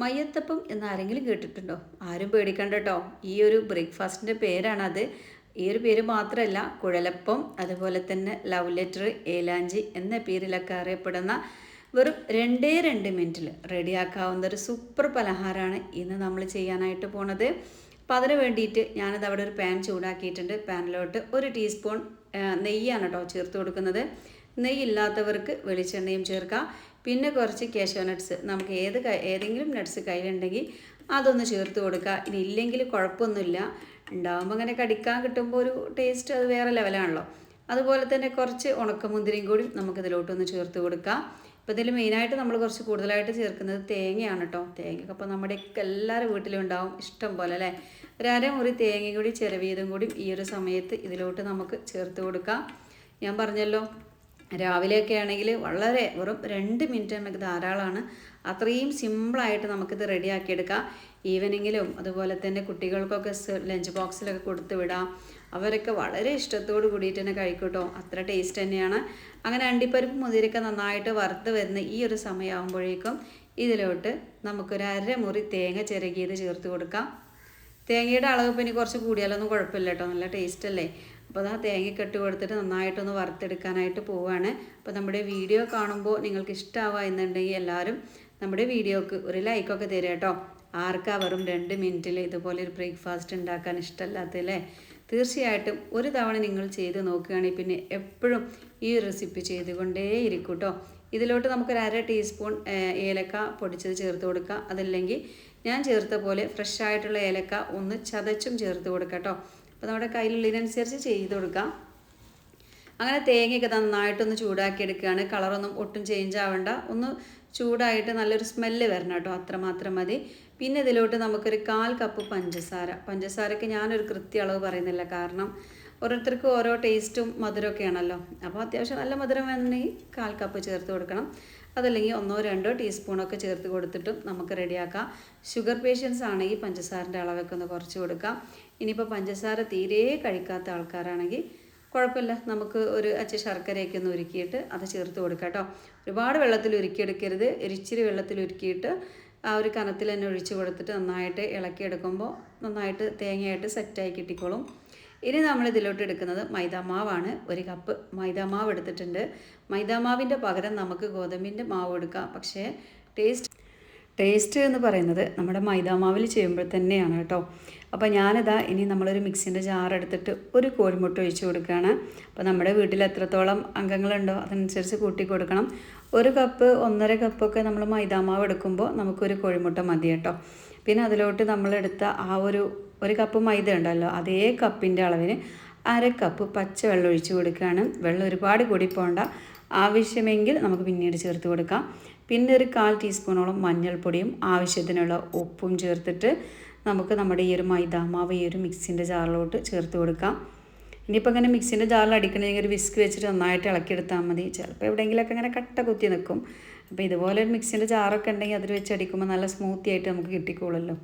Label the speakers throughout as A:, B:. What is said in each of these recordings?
A: മയ്യത്തപ്പം എന്ന് ആരെങ്കിലും കേട്ടിട്ടുണ്ടോ ആരും പേടിക്കണ്ട കേട്ടോ ഈ ഒരു ബ്രേക്ക്ഫാസ്റ്റിൻ്റെ പേരാണത് ഈ ഒരു പേര് മാത്രമല്ല കുഴലപ്പം അതുപോലെ തന്നെ ലവ് ലെറ്റർ ഏലാഞ്ചി എന്ന പേരിലൊക്കെ അറിയപ്പെടുന്ന വെറും രണ്ടേ രണ്ട് മിനിറ്റിൽ റെഡിയാക്കാവുന്ന ഒരു സൂപ്പർ പലഹാരമാണ് ഇന്ന് നമ്മൾ ചെയ്യാനായിട്ട് പോണത് അപ്പം അതിന് വേണ്ടിയിട്ട് ഞാനത് അവിടെ ഒരു പാൻ ചൂടാക്കിയിട്ടുണ്ട് പാനിലോട്ട് ഒരു ടീസ്പൂൺ നെയ്യാണ് കേട്ടോ ചേർത്ത് കൊടുക്കുന്നത് നെയ്യില്ലാത്തവർക്ക് വെളിച്ചെണ്ണയും ചേർക്കാം പിന്നെ കുറച്ച് കേശവ നട്ട്സ് നമുക്ക് ഏത് ഏതെങ്കിലും നട്ട്സ് കയ്യിലുണ്ടെങ്കിൽ അതൊന്ന് ചേർത്ത് കൊടുക്കുക ഇനി ഇല്ലെങ്കിൽ കുഴപ്പമൊന്നുമില്ല ഉണ്ടാകുമ്പോൾ അങ്ങനെ കടിക്കാൻ കിട്ടുമ്പോൾ ഒരു ടേസ്റ്റ് അത് വേറെ ലെവലാണല്ലോ അതുപോലെ തന്നെ കുറച്ച് ഉണക്കമുന്തിരിയും കൂടി നമുക്ക് ഇതിലോട്ടൊന്ന് ചേർത്ത് കൊടുക്കാം അപ്പോൾ ഇതിൽ മെയിനായിട്ട് നമ്മൾ കുറച്ച് കൂടുതലായിട്ട് ചേർക്കുന്നത് തേങ്ങയാണ് കേട്ടോ തേങ്ങയൊക്കെ അപ്പോൾ നമ്മുടെയൊക്കെ എല്ലാവരും വീട്ടിലും ഉണ്ടാവും ഇഷ്ടം പോലെ അല്ലേ ഒരു അരമുറി തേങ്ങയും കൂടി ചിലവീതം കൂടി ഈ ഒരു സമയത്ത് ഇതിലോട്ട് നമുക്ക് ചേർത്ത് കൊടുക്കാം ഞാൻ പറഞ്ഞല്ലോ രാവിലെയൊക്കെ ആണെങ്കിൽ വളരെ വെറും രണ്ട് മിനിറ്റ് നമുക്ക് ധാരാളമാണ് അത്രയും സിമ്പിളായിട്ട് നമുക്കിത് റെഡിയാക്കിയെടുക്കാം ഈവനിങ്ങിലും അതുപോലെ തന്നെ കുട്ടികൾക്കൊക്കെ ലഞ്ച് ബോക്സിലൊക്കെ കൊടുത്തു വിടാം അവരൊക്കെ വളരെ ഇഷ്ടത്തോട് കൂടിയിട്ട് തന്നെ കഴിക്കൂട്ടോ അത്ര ടേസ്റ്റ് തന്നെയാണ് അങ്ങനെ അണ്ടിപ്പരിപ്പ് മുതിരൊക്കെ നന്നായിട്ട് വറുത്ത് വരുന്ന ഈ ഒരു സമയമാകുമ്പോഴേക്കും ഇതിലോട്ട് നമുക്കൊരു അരമുറി തേങ്ങ ചിരകിയത് ചേർത്ത് കൊടുക്കാം തേങ്ങയുടെ അളവ് പിന്നെ കുറച്ച് കൂടിയാലൊന്നും കുഴപ്പമില്ല കേട്ടോ നല്ല ടേസ്റ്റ് അല്ലേ അപ്പോൾ ആ തേങ്ങക്കെട്ട് കൊടുത്തിട്ട് നന്നായിട്ടൊന്ന് വറുത്തെടുക്കാനായിട്ട് പോവുകയാണ് അപ്പോൾ നമ്മുടെ വീഡിയോ കാണുമ്പോൾ നിങ്ങൾക്ക് ഇഷ്ടമാവുക എന്നുണ്ടെങ്കിൽ എല്ലാവരും നമ്മുടെ വീഡിയോക്ക് ഒരു ലൈക്കൊക്കെ തരിക കേട്ടോ ആർക്കാ വെറും രണ്ട് മിനിറ്റിൽ ഇതുപോലെ ഒരു ബ്രേക്ക്ഫാസ്റ്റ് ഉണ്ടാക്കാൻ ഇഷ്ടമല്ലാത്തല്ലേ തീർച്ചയായിട്ടും ഒരു തവണ നിങ്ങൾ ചെയ്ത് നോക്കുകയാണെങ്കിൽ പിന്നെ എപ്പോഴും ഈ റെസിപ്പി ചെയ്തുകൊണ്ടേ ഇരിക്കും കേട്ടോ ഇതിലോട്ട് ഒരു അര ടീസ്പൂൺ ഏലക്ക പൊടിച്ചത് ചേർത്ത് കൊടുക്കുക അതല്ലെങ്കിൽ ഞാൻ ചേർത്ത പോലെ ഫ്രഷ് ആയിട്ടുള്ള ഏലക്ക ഒന്ന് ചതച്ചും ചേർത്ത് കൊടുക്കാം കേട്ടോ അപ്പോൾ നമ്മുടെ കയ്യിലുള്ളതിനനുസരിച്ച് ചെയ്ത് കൊടുക്കാം അങ്ങനെ തേങ്ങയൊക്കെ നന്നായിട്ടൊന്ന് എടുക്കുകയാണ് കളറൊന്നും ഒട്ടും ചേഞ്ച് ആവണ്ട ഒന്ന് ചൂടായിട്ട് നല്ലൊരു സ്മെല്ല് വരണം കേട്ടോ അത്രമാത്രം മതി പിന്നെ ഇതിലോട്ട് നമുക്കൊരു കാൽ കപ്പ് പഞ്ചസാര പഞ്ചസാരയ്ക്ക് ഞാനൊരു കൃത്യ അളവ് പറയുന്നില്ല കാരണം ഓരോരുത്തർക്കും ഓരോ ടേസ്റ്റും മധുരമൊക്കെയാണല്ലോ അപ്പോൾ അത്യാവശ്യം നല്ല മധുരം വേണമെങ്കിൽ കാൽ കപ്പ് ചേർത്ത് കൊടുക്കണം അതല്ലെങ്കിൽ ഒന്നോ രണ്ടോ ടീസ്പൂണൊക്കെ ചേർത്ത് കൊടുത്തിട്ടും നമുക്ക് റെഡിയാക്കാം ഷുഗർ പേഷ്യൻസ് ആണെങ്കിൽ പഞ്ചസാരൻ്റെ അളവൊക്കെ ഒന്ന് കുറച്ച് കൊടുക്കാം ഇനിയിപ്പോൾ പഞ്ചസാര തീരെ കഴിക്കാത്ത ആൾക്കാരാണെങ്കിൽ കുഴപ്പമില്ല നമുക്ക് ഒരു അച്ഛ ശർക്കരയൊക്കെ ഒന്ന് ഉരുക്കിയിട്ട് അത് ചേർത്ത് കൊടുക്കാം കേട്ടോ ഒരുപാട് വെള്ളത്തിൽ ഉരുക്കിയെടുക്കരുത് ഒരിച്ചിരി വെള്ളത്തിൽ ഉരുക്കിയിട്ട് ആ ഒരു കനത്തിൽ തന്നെ ഒഴിച്ചു കൊടുത്തിട്ട് നന്നായിട്ട് ഇളക്കിയെടുക്കുമ്പോൾ നന്നായിട്ട് തേങ്ങയായിട്ട് സെറ്റായി കിട്ടിക്കോളും ഇനി നമ്മൾ ഇതിലോട്ട് എടുക്കുന്നത് മൈദാമാവാണ് ഒരു കപ്പ് മൈദാമാവ് എടുത്തിട്ടുണ്ട് മൈദാമാവിൻ്റെ പകരം നമുക്ക് ഗോതമ്പിൻ്റെ മാവ് എടുക്കാം പക്ഷേ ടേസ്റ്റ് ടേസ്റ്റ് എന്ന് പറയുന്നത് നമ്മുടെ മൈദാമാവിൽ ചെയ്യുമ്പോൾ തന്നെയാണ് കേട്ടോ അപ്പോൾ ഞാനിതാ ഇനി നമ്മളൊരു മിക്സിൻ്റെ ജാർ എടുത്തിട്ട് ഒരു കോഴിമുട്ട ഒഴിച്ച് കൊടുക്കുകയാണ് അപ്പോൾ നമ്മുടെ വീട്ടിൽ എത്രത്തോളം അംഗങ്ങളുണ്ടോ അതനുസരിച്ച് കൂട്ടി കൊടുക്കണം ഒരു കപ്പ് ഒന്നര കപ്പൊക്കെ നമ്മൾ മൈദാമാവ് എടുക്കുമ്പോൾ നമുക്കൊരു കോഴിമുട്ട മതി കേട്ടോ പിന്നെ അതിലോട്ട് നമ്മളെടുത്ത ആ ഒരു ഒരു കപ്പ് മൈദ ഉണ്ടല്ലോ അതേ കപ്പിൻ്റെ അളവിന് അര കപ്പ് വെള്ളം ഒഴിച്ച് കൊടുക്കുകയാണ് വെള്ളം ഒരുപാട് കൂടി പോകണ്ട ആവശ്യമെങ്കിൽ നമുക്ക് പിന്നീട് ചേർത്ത് കൊടുക്കാം പിന്നെ ഒരു കാൽ ടീസ്പൂണോളം മഞ്ഞൾപ്പൊടിയും ആവശ്യത്തിനുള്ള ഉപ്പും ചേർത്തിട്ട് നമുക്ക് നമ്മുടെ ഈ ഒരു മൈദാമാവ് ഈ ഒരു മിക്സിൻ്റെ ജാറിലോട്ട് ചേർത്ത് കൊടുക്കാം ഇനിയിപ്പോൾ അങ്ങനെ മിക്സിൻ്റെ ജാറിൽ അടിക്കണമെങ്കിൽ ഒരു വിസ്ക് വെച്ചിട്ട് നന്നായിട്ട് ഇളക്കിയെടുത്താൽ മതി ചിലപ്പോൾ എവിടെയെങ്കിലുമൊക്കെ അങ്ങനെ കട്ട കുത്തി നിൽക്കും അപ്പോൾ ഇതുപോലെ ഒരു മിക്സിൻ്റെ ജാറൊക്കെ ഉണ്ടെങ്കിൽ അതിൽ വെച്ച് അടിക്കുമ്പോൾ നല്ല സ്മൂത്തി ആയിട്ട് നമുക്ക് കിട്ടിക്കോളുമല്ലോ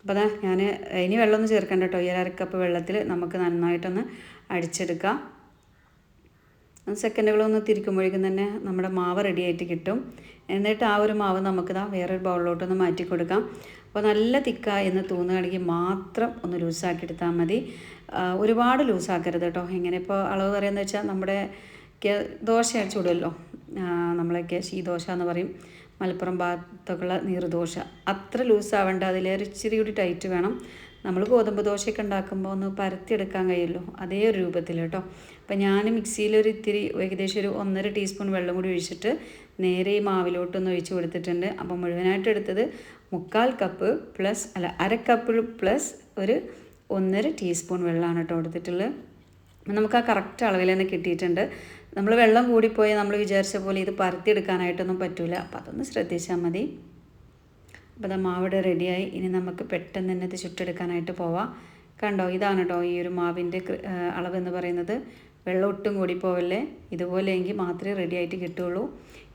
A: അപ്പോൾ അതാ ഞാൻ ഇനി വെള്ളമൊന്നും ചേർക്കണ്ട കേട്ടോ ഈ അര കപ്പ് വെള്ളത്തിൽ നമുക്ക് നന്നായിട്ടൊന്ന് അടിച്ചെടുക്കാം സെക്കൻഡുകളൊന്ന് തിരിക്കുമ്പോഴേക്കും തന്നെ നമ്മുടെ മാവ് റെഡിയായിട്ട് കിട്ടും എന്നിട്ട് ആ ഒരു മാവ് നമുക്ക് ഇതാ വേറൊരു ബൗളിലോട്ടൊന്ന് മാറ്റി കൊടുക്കാം അപ്പോൾ നല്ല തിക്ക എന്ന് തോന്നുകയാണെങ്കിൽ മാത്രം ഒന്ന് ലൂസാക്കി എടുത്താൽ മതി ഒരുപാട് ലൂസാക്കരുത് കേട്ടോ എങ്ങനെ ഇപ്പോൾ അളവ് പറയുന്നത് വെച്ചാൽ നമ്മുടെ ദോശ ചൂടുമല്ലോ നമ്മളൊക്കെ ശീദോശ എന്ന് പറയും മലപ്പുറം ഭാഗത്തൊക്കെയുള്ള നീർദോശ അത്ര ലൂസ് ആവേണ്ട അതിലേറെ ഇച്ചിരി കൂടി ടൈറ്റ് വേണം നമ്മൾ ഗോതമ്പ് ദോശയൊക്കെ ഉണ്ടാക്കുമ്പോൾ ഒന്ന് പരത്തിയെടുക്കാൻ കഴിയുമല്ലോ അതേ ഒരു രൂപത്തിൽ കേട്ടോ അപ്പം ഞാൻ മിക്സിയിൽ ഒരു ഇത്തിരി ഏകദേശം ഒരു ഒന്നര ടീസ്പൂൺ വെള്ളം കൂടി ഒഴിച്ചിട്ട് നേരെ ഈ മാവിലോട്ടൊന്ന് ഒഴിച്ച് കൊടുത്തിട്ടുണ്ട് അപ്പോൾ മുഴുവനായിട്ട് എടുത്തത് മുക്കാൽ കപ്പ് പ്ലസ് അല്ല അര കപ്പ് പ്ലസ് ഒരു ഒന്നര ടീസ്പൂൺ വെള്ളമാണ് കേട്ടോ കൊടുത്തിട്ടുള്ളത് നമുക്ക് ആ കറക്റ്റ് അളവിൽ തന്നെ കിട്ടിയിട്ടുണ്ട് നമ്മൾ വെള്ളം കൂടിപ്പോയി നമ്മൾ വിചാരിച്ച പോലെ ഇത് പരത്തിയെടുക്കാനായിട്ടൊന്നും പറ്റില്ല അപ്പോൾ അതൊന്ന് ശ്രദ്ധിച്ചാൽ മതി അപ്പോൾ അത് മാവിടെ റെഡിയായി ഇനി നമുക്ക് പെട്ടെന്ന് തന്നെ ഇത് ചുട്ടെടുക്കാനായിട്ട് പോവാം കണ്ടോ ഇതാണ് കേട്ടോ ഈ ഒരു മാവിൻ്റെ അളവെന്ന് പറയുന്നത് വെള്ളം ഒട്ടും കൂടി പോവല്ലേ ഇതുപോലെയെങ്കിൽ മാത്രമേ റെഡി ആയിട്ട് കിട്ടുകയുള്ളൂ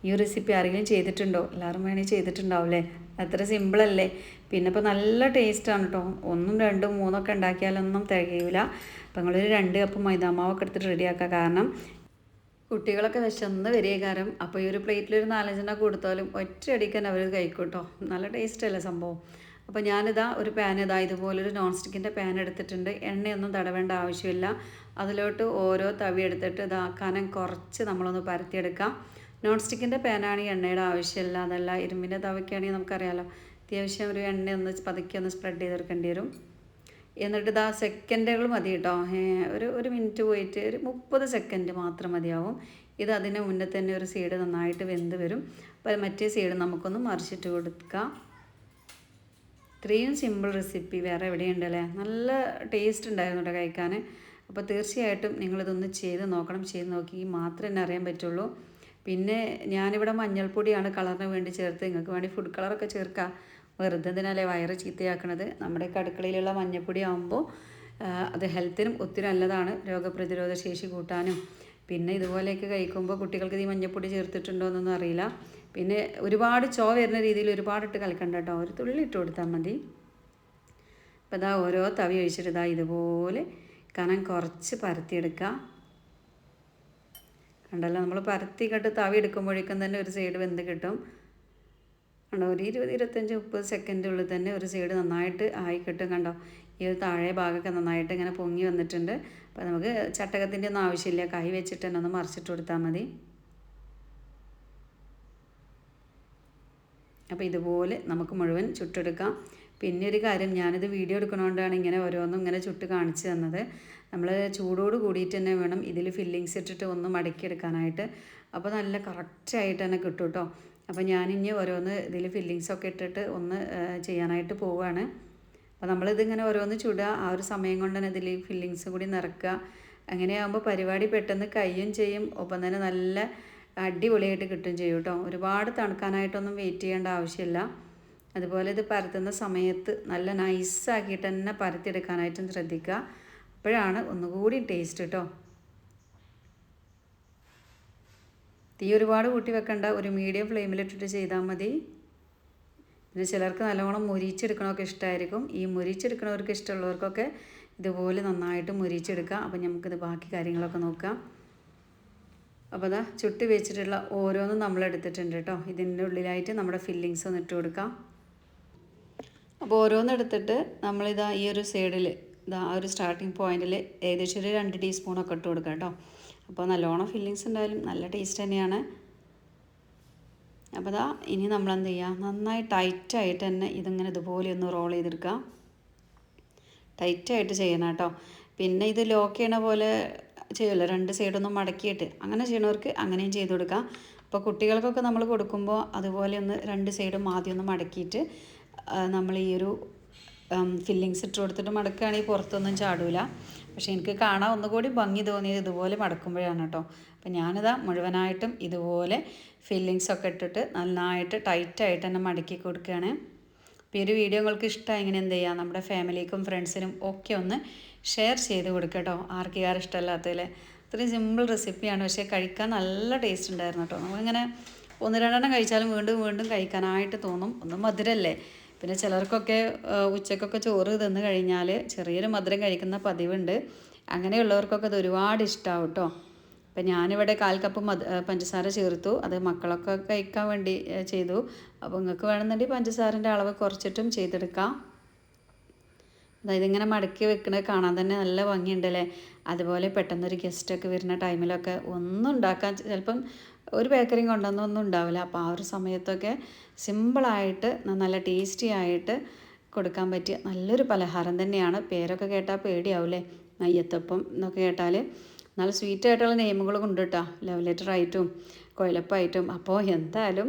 A: ഈ റെസിപ്പി ആരെങ്കിലും ചെയ്തിട്ടുണ്ടോ എല്ലാവരും വേണമെങ്കിൽ ചെയ്തിട്ടുണ്ടാവില്ലേ അത്ര സിമ്പിളല്ലേ പിന്നെ ഇപ്പോൾ നല്ല ടേസ്റ്റാണ് കേട്ടോ ഒന്നും രണ്ടും മൂന്നൊക്കെ ഉണ്ടാക്കിയാലൊന്നും തികയില്ല അപ്പോൾ നിങ്ങളൊരു രണ്ട് കപ്പ് മൈദാമാവൊക്കെ എടുത്തിട്ട് റെഡിയാക്കുക കാരണം കുട്ടികളൊക്കെ വിശന്ന് വരിക കാരണം അപ്പോൾ ഈ ഒരു പ്ലേറ്റിൽ ഒരു നാലഞ്ചെണ്ണം കൊടുത്താലും ഒറ്റയടിക്കാൻ അവർ കഴിക്കൂട്ടോ നല്ല ടേസ്റ്റ് അല്ലേ സംഭവം അപ്പോൾ ഞാനിതാ ഒരു പാൻ ഇതാ ഇതുപോലൊരു നോൺ സ്റ്റിക്കിൻ്റെ പാൻ എടുത്തിട്ടുണ്ട് എണ്ണയൊന്നും തടവേണ്ട ആവശ്യമില്ല അതിലോട്ട് ഓരോ തവി എടുത്തിട്ട് ഇതാ കുറച്ച് നമ്മളൊന്ന് പരത്തിയെടുക്കാം നോൺ സ്റ്റിക്കിൻ്റെ പാനാണെങ്കിൽ എണ്ണയുടെ ആവശ്യമില്ല അതല്ല ഇരുമ്പിൻ്റെ തവയ്ക്കാണെങ്കിൽ നമുക്കറിയാമല്ലോ അത്യാവശ്യം ഒരു എണ്ണയൊന്ന് പതുക്കി ഒന്ന് സ്പ്രെഡ് ചെയ്തെടുക്കേണ്ടി വരും എന്നിട്ട് ഇതാ സെക്കൻഡുകൾ മതി കേട്ടോ ഒരു ഒരു മിനിറ്റ് പോയിട്ട് ഒരു മുപ്പത് സെക്കൻഡ് മാത്രം മതിയാവും ഇത് അതിന് മുന്നേ തന്നെ ഒരു സൈഡ് നന്നായിട്ട് വെന്ത് വരും അപ്പോൾ മറ്റേ സൈഡ് നമുക്കൊന്ന് മറിച്ചിട്ട് കൊടുക്കാം ഇത്രയും സിമ്പിൾ റെസിപ്പി വേറെ എവിടെയുണ്ടല്ലേ നല്ല ടേസ്റ്റ് ഉണ്ടായിരുന്നു കേട്ടോ കഴിക്കാൻ അപ്പോൾ തീർച്ചയായിട്ടും നിങ്ങളിതൊന്ന് ചെയ്ത് നോക്കണം ചെയ്ത് നോക്കി മാത്രമേ എന്നെ അറിയാൻ പറ്റുള്ളൂ പിന്നെ ഞാനിവിടെ മഞ്ഞൾപ്പൊടിയാണ് കളറിന് വേണ്ടി ചേർത്ത് നിങ്ങൾക്ക് വേണ്ടി ഫുഡ് കളറൊക്കെ ചേർക്കുക വെറുതെ എന്തിനാലേ വയറ് ചീത്തയാക്കണത് നമ്മുടെ കടുക്കളയിലുള്ള മഞ്ഞപ്പൊടി ആകുമ്പോൾ അത് ഹെൽത്തിനും ഒത്തിരി നല്ലതാണ് രോഗപ്രതിരോധ ശേഷി കൂട്ടാനും പിന്നെ ഇതുപോലെയൊക്കെ കഴിക്കുമ്പോൾ കുട്ടികൾക്ക് ഈ മഞ്ഞപ്പൊടി ചേർത്തിട്ടുണ്ടോ എന്നൊന്നും അറിയില്ല പിന്നെ ഒരുപാട് ചോ വരുന്ന രീതിയിൽ ഒരുപാട് ഇട്ട് കലക്കണ്ട കേട്ടോ ഒരു തുള്ളി ഇട്ട് കൊടുത്താൽ മതി ഇപ്പം ഇതാ ഓരോ തവി ഒഴിച്ചിട്ട് ഇതാ ഇതുപോലെ കനം കുറച്ച് പരത്തിയെടുക്കുക കണ്ടല്ലോ നമ്മൾ പരത്തി കെട്ട് തവി എടുക്കുമ്പോഴേക്കും തന്നെ ഒരു സൈഡ് വെന്ത് കിട്ടും കണ്ടോ ഒരു ഇരുപത് ഇരുപത്തഞ്ച് മുപ്പത് സെക്കൻഡുള്ളിൽ തന്നെ ഒരു സൈഡ് നന്നായിട്ട് ആയി കിട്ടും കണ്ടോ ഈ ഒരു താഴെ ഭാഗമൊക്കെ നന്നായിട്ട് ഇങ്ങനെ പൊങ്ങി വന്നിട്ടുണ്ട് അപ്പോൾ നമുക്ക് ചട്ടകത്തിൻ്റെ ഒന്നും ആവശ്യമില്ല കൈ വെച്ചിട്ട് തന്നെ ഒന്ന് മറിച്ചിട്ട് കൊടുത്താൽ മതി അപ്പോൾ ഇതുപോലെ നമുക്ക് മുഴുവൻ ചുട്ടെടുക്കാം പിന്നെ ഒരു കാര്യം ഞാനിത് വീഡിയോ എടുക്കണോണ്ടാണ് ഇങ്ങനെ ഓരോന്നും ഇങ്ങനെ ചുട്ട് കാണിച്ചു തന്നത് നമ്മൾ ചൂടോട് കൂടിയിട്ട് തന്നെ വേണം ഇതിൽ ഫില്ലിങ്സ് ഇട്ടിട്ട് ഒന്ന് മടക്കിയെടുക്കാനായിട്ട് അപ്പോൾ നല്ല കറക്റ്റായിട്ട് തന്നെ കിട്ടും കേട്ടോ അപ്പോൾ ഞാൻ ഇനി ഓരോന്ന് ഇതിൽ ഫില്ലിങ്സൊക്കെ ഇട്ടിട്ട് ഒന്ന് ചെയ്യാനായിട്ട് പോവുകയാണ് അപ്പോൾ നമ്മളിതിങ്ങനെ ഓരോന്ന് ചുടുക ആ ഒരു സമയം കൊണ്ട് തന്നെ ഇതിൽ ഫില്ലിങ്സ് കൂടി നിറക്കുക അങ്ങനെയാകുമ്പോൾ പരിപാടി പെട്ടെന്ന് കയ്യും ചെയ്യും ഒപ്പം തന്നെ നല്ല അടിപൊളിയായിട്ട് കിട്ടും ചെയ്യും കേട്ടോ ഒരുപാട് തണുക്കാനായിട്ടൊന്നും വെയിറ്റ് ചെയ്യേണ്ട ആവശ്യമില്ല അതുപോലെ ഇത് പരത്തുന്ന സമയത്ത് നല്ല നൈസാക്കിയിട്ട് തന്നെ പരത്തിയെടുക്കാനായിട്ടും ശ്രദ്ധിക്കുക അപ്പോഴാണ് ഒന്നുകൂടി ടേസ്റ്റ് കേട്ടോ തീ ഒരുപാട് കൂട്ടി വെക്കേണ്ട ഒരു മീഡിയം ഫ്ലെയിമിലിട്ടിട്ട് ചെയ്താൽ മതി പിന്നെ ചിലർക്ക് നല്ലവണ്ണം മുരിച്ചെടുക്കണമൊക്കെ ഇഷ്ടമായിരിക്കും ഈ മുരിച്ചെടുക്കണവർക്ക് ഇഷ്ടമുള്ളവർക്കൊക്കെ ഇതുപോലെ നന്നായിട്ട് മുരിച്ചെടുക്കാം അപ്പം നമുക്കിത് ബാക്കി കാര്യങ്ങളൊക്കെ നോക്കാം അപ്പോൾ അതാ ചുട്ടി വെച്ചിട്ടുള്ള ഓരോന്നും നമ്മൾ എടുത്തിട്ടുണ്ട് കേട്ടോ ഇതിൻ്റെ ഉള്ളിലായിട്ട് നമ്മുടെ ഫില്ലിങ്സ് ഒന്ന് ഇട്ട് കൊടുക്കാം അപ്പോൾ ഓരോന്നെടുത്തിട്ട് എടുത്തിട്ട് നമ്മളിതാ ഈ ഒരു സൈഡിൽ ഇതാ ആ ഒരു സ്റ്റാർട്ടിങ് പോയിന്റിൽ ഏകദേശം ഒരു രണ്ട് ടീസ്പൂണൊക്കെ ഇട്ട് കൊടുക്കാം കേട്ടോ അപ്പോൾ നല്ലോണം ഫില്ലിങ്സ് ഉണ്ടായാലും നല്ല ടേസ്റ്റ് തന്നെയാണ് അപ്പോൾ ഇതാ ഇനി നമ്മൾ എന്ത് ചെയ്യുക നന്നായി ടൈറ്റായിട്ട് തന്നെ ഇതിങ്ങനെ ഇതുപോലെ ഒന്ന് റോൾ ചെയ്തെടുക്കാം ടൈറ്റായിട്ട് ചെയ്യണം കേട്ടോ പിന്നെ ഇത് ലോക്ക് ചെയ്യണ പോലെ ചെയ്യുമല്ലോ രണ്ട് സൈഡൊന്നും മടക്കിയിട്ട് അങ്ങനെ ചെയ്യണവർക്ക് അങ്ങനെയും ചെയ്ത് കൊടുക്കാം അപ്പോൾ കുട്ടികൾക്കൊക്കെ നമ്മൾ കൊടുക്കുമ്പോൾ അതുപോലെ ഒന്ന് രണ്ട് സൈഡും ആദ്യം ഒന്ന് മടക്കിയിട്ട് നമ്മൾ ഈ ഒരു ഫില്ലിങ്സ് ഇട്ട് കൊടുത്തിട്ട് മടക്കുകയാണെങ്കിൽ പുറത്തൊന്നും ചാടൂല പക്ഷേ എനിക്ക് കാണാൻ ഒന്നുകൂടി ഭംഗി തോന്നിയത് ഇതുപോലെ മടക്കുമ്പോഴാണ് കേട്ടോ അപ്പം ഞാനിതാ മുഴുവനായിട്ടും ഇതുപോലെ ഫില്ലിങ്സൊക്കെ ഇട്ടിട്ട് നന്നായിട്ട് ടൈറ്റായിട്ട് തന്നെ മടക്കി കൊടുക്കുകയാണ് അപ്പം ഈ ഒരു വീഡിയോ നിങ്ങൾക്ക് ഇഷ്ടമായി ഇങ്ങനെ എന്ത് ചെയ്യാം നമ്മുടെ ഫാമിലിക്കും ഫ്രണ്ട്സിനും ഒക്കെ ഒന്ന് ഷെയർ ചെയ്ത് കൊടുക്കുക കേട്ടോ ആർക്കാർ ഇഷ്ടമല്ലാത്തതിൽ ഇത്രയും സിമ്പിൾ റെസിപ്പിയാണ് പക്ഷേ കഴിക്കാൻ നല്ല ടേസ്റ്റ് ഉണ്ടായിരുന്നു കേട്ടോ നമുക്കിങ്ങനെ ഒന്ന് രണ്ടെണ്ണം കഴിച്ചാലും വീണ്ടും വീണ്ടും കഴിക്കാനായിട്ട് തോന്നും ഒന്ന് മധുരല്ലേ പിന്നെ ചിലർക്കൊക്കെ ഉച്ചക്കൊക്കെ ചോറ് തന്നു കഴിഞ്ഞാൽ ചെറിയൊരു മധുരം കഴിക്കുന്ന പതിവുണ്ട് അങ്ങനെയുള്ളവർക്കൊക്കെ അത് ഒരുപാട് ഇഷ്ടമാവും കേട്ടോ അപ്പം ഞാനിവിടെ കാൽ കപ്പ് മത് പഞ്ചസാര ചേർത്തു അത് മക്കളൊക്കെ കഴിക്കാൻ വേണ്ടി ചെയ്തു അപ്പോൾ നിങ്ങൾക്ക് വേണമെന്നുണ്ടെങ്കിൽ പഞ്ചസാരൻ്റെ അളവ് കുറച്ചിട്ടും ചെയ്തെടുക്കാം അതായത് ഇങ്ങനെ മടക്കി വെക്കുന്നത് കാണാൻ തന്നെ നല്ല ഭംഗിയുണ്ടല്ലേ അതുപോലെ പെട്ടെന്നൊരു ഗസ്റ്റൊക്കെ വരുന്ന ടൈമിലൊക്കെ ഒന്നും ഉണ്ടാക്കാൻ ചിലപ്പം ഒരു ബേക്കറിയും കൊണ്ടുവന്നൊന്നും ഉണ്ടാവില്ല അപ്പോൾ ആ ഒരു സമയത്തൊക്കെ സിമ്പിളായിട്ട് നല്ല ടേസ്റ്റി ആയിട്ട് കൊടുക്കാൻ പറ്റിയ നല്ലൊരു പലഹാരം തന്നെയാണ് പേരൊക്കെ കേട്ടാൽ പേടിയാവില്ലേ നെയ്യത്തപ്പം എന്നൊക്കെ കേട്ടാൽ നല്ല സ്വീറ്റ് ആയിട്ടുള്ള നെയ്മുകൾ കൊണ്ട് കിട്ടാം ലവ് ആയിട്ടും കുഴലപ്പായിട്ടും അപ്പോൾ എന്തായാലും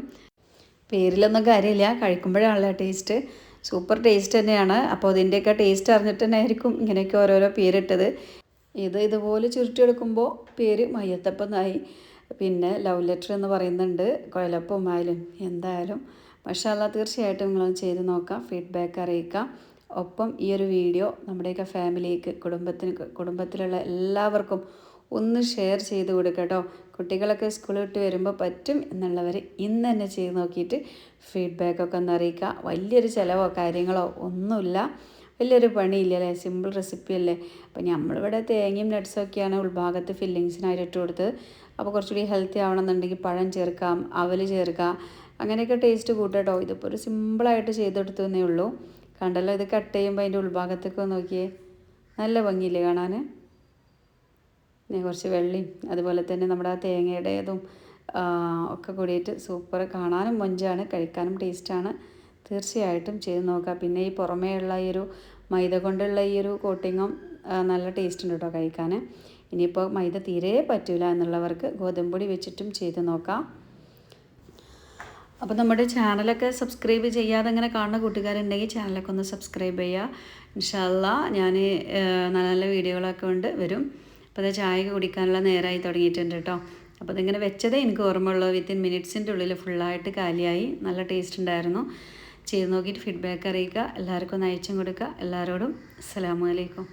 A: പേരിലൊന്നും കാര്യമില്ല കഴിക്കുമ്പോഴാണല്ലോ ടേസ്റ്റ് സൂപ്പർ ടേസ്റ്റ് തന്നെയാണ് അപ്പോൾ ഇതിൻ്റെയൊക്കെ ടേസ്റ്റ് അറിഞ്ഞിട്ട് തന്നെ ആയിരിക്കും ഇങ്ങനെയൊക്കെ ഓരോരോ പേരിട്ടത് ഇത് ഇതുപോലെ ചുരുട്ടിയെടുക്കുമ്പോൾ പേര് മയ്യത്തപ്പം എന്നായി പിന്നെ ലവ് ലെറ്റർ എന്ന് പറയുന്നുണ്ട് കുഴപ്പമായാലും എന്തായാലും പക്ഷേ അല്ല തീർച്ചയായിട്ടും നിങ്ങളൊന്ന് ചെയ്ത് നോക്കാം ഫീഡ്ബാക്ക് അറിയിക്കാം ഒപ്പം ഈ ഒരു വീഡിയോ നമ്മുടെയൊക്കെ ഫാമിലിക്ക് കുടുംബത്തിന് കുടുംബത്തിലുള്ള എല്ലാവർക്കും ഒന്ന് ഷെയർ ചെയ്ത് കൊടുക്കട്ടോ കുട്ടികളൊക്കെ സ്കൂളിൽ വിട്ട് വരുമ്പോൾ പറ്റും എന്നുള്ളവർ ഇന്ന് തന്നെ ചെയ്ത് നോക്കിയിട്ട് ഫീഡ്ബാക്കൊക്കെ ഒന്ന് അറിയിക്കുക വലിയൊരു ചിലവോ കാര്യങ്ങളോ ഒന്നുമില്ല വലിയൊരു പണിയില്ല അല്ലേ സിമ്പിൾ റെസിപ്പി അല്ലേ അപ്പം നമ്മളിവിടെ തേങ്ങയും ഒക്കെയാണ് ഉൾഭാഗത്ത് ഫില്ലിങ്സിനായിട്ട് ഇട്ട് കൊടുത്തത് അപ്പോൾ കുറച്ചുകൂടി ഹെൽത്തി ആവണമെന്നുണ്ടെങ്കിൽ പഴം ചേർക്കാം അവൽ ചേർക്കാം അങ്ങനെയൊക്കെ ടേസ്റ്റ് കൂട്ടട്ടോ ഇതിപ്പോൾ ഒരു സിമ്പിളായിട്ട് ചെയ്തെടുത്തേ ഉള്ളൂ കണ്ടല്ലോ ഇത് കട്ട് ചെയ്യുമ്പോൾ അതിൻ്റെ ഉൾഭാഗത്തൊക്കെ നോക്കിയേ നല്ല ഭംഗിയില്ലേ കാണാൻ കുറച്ച് വെള്ളിയും അതുപോലെ തന്നെ നമ്മുടെ ആ തേങ്ങയുടേതും ഒക്കെ കൂടിയിട്ട് സൂപ്പർ കാണാനും മൊഞ്ചാണ് കഴിക്കാനും ടേസ്റ്റാണ് തീർച്ചയായിട്ടും ചെയ്ത് നോക്കുക പിന്നെ ഈ ഉള്ള ഈ ഒരു മൈദ കൊണ്ടുള്ള ഈ ഒരു കോട്ടിങ്ങും നല്ല ടേസ്റ്റ് ഉണ്ട് കേട്ടോ കഴിക്കാൻ ഇനിയിപ്പോൾ മൈദ തീരെ പറ്റില്ല എന്നുള്ളവർക്ക് പൊടി വെച്ചിട്ടും ചെയ്ത് നോക്കാം അപ്പോൾ നമ്മുടെ ചാനലൊക്കെ സബ്സ്ക്രൈബ് ചെയ്യാതെ അങ്ങനെ കാണുന്ന കൂട്ടുകാരുണ്ടെങ്കിൽ ചാനലൊക്കെ ഒന്ന് സബ്സ്ക്രൈബ് ചെയ്യുക ഇൻഷല്ല ഞാൻ നല്ല നല്ല വീഡിയോകളൊക്കെ ഉണ്ട് വരും അപ്പോൾ അത് ചായ കുടിക്കാനുള്ള നേരമായി തുടങ്ങിയിട്ടുണ്ട് കേട്ടോ അപ്പോൾ അതിങ്ങനെ വെച്ചതേ എനിക്ക് ഓർമ്മയുള്ളൂ വിത്തിൻ മിനിറ്റ്സിൻ്റെ ഉള്ളിൽ ഫുള്ളായിട്ട് കാലിയായി നല്ല ടേസ്റ്റ് ഉണ്ടായിരുന്നു ചെയ്ത് നോക്കിയിട്ട് ഫീഡ്ബാക്ക് അറിയിക്കുക എല്ലാവർക്കും ഒന്ന് അയച്ചും കൊടുക്കുക എല്ലാവരോടും അസ്സാമലൈക്കും